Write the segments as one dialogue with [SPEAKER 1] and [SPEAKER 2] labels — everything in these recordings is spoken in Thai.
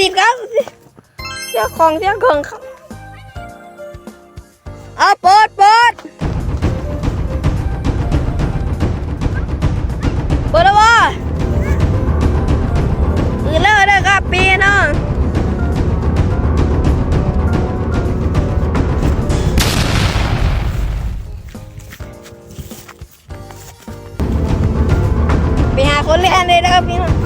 [SPEAKER 1] ติดครับเจ้าของเจ้าของครับเอาเปิดเปิดเปิดแล้ววะอือแล้วนะครับปีเนาะไปหาคนเล่นเลยนะครับพี่น้อง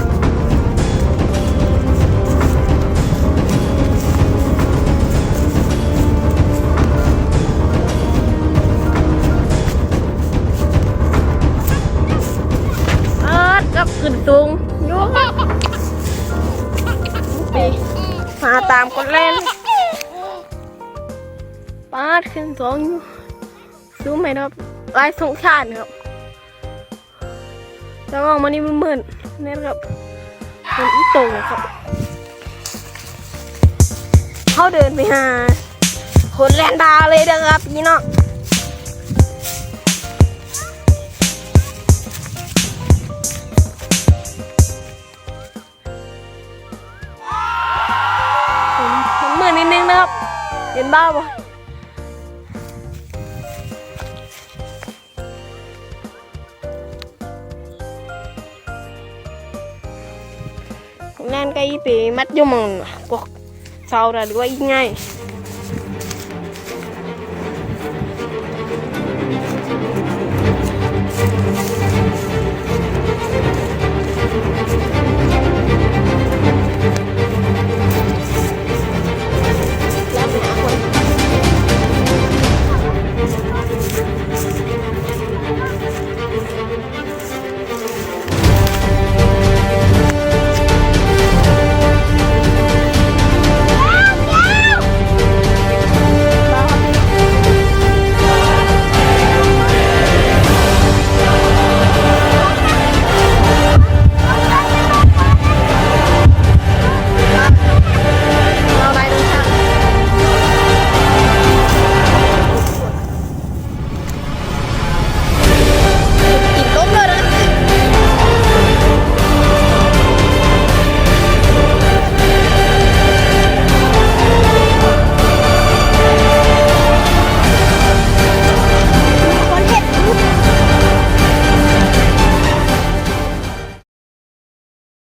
[SPEAKER 1] าตามคนเล่นปาดขึ้นสองอยู่รู้ไหมครับลายสงชาติครับแล้วออกมานี่มันมืดๆนี่ครับมันอีโตครับ เขาเดินไปหาคนแลนดาเลยนะครับพี่น้อง เห็นบ้าปะผมแน่นก็อี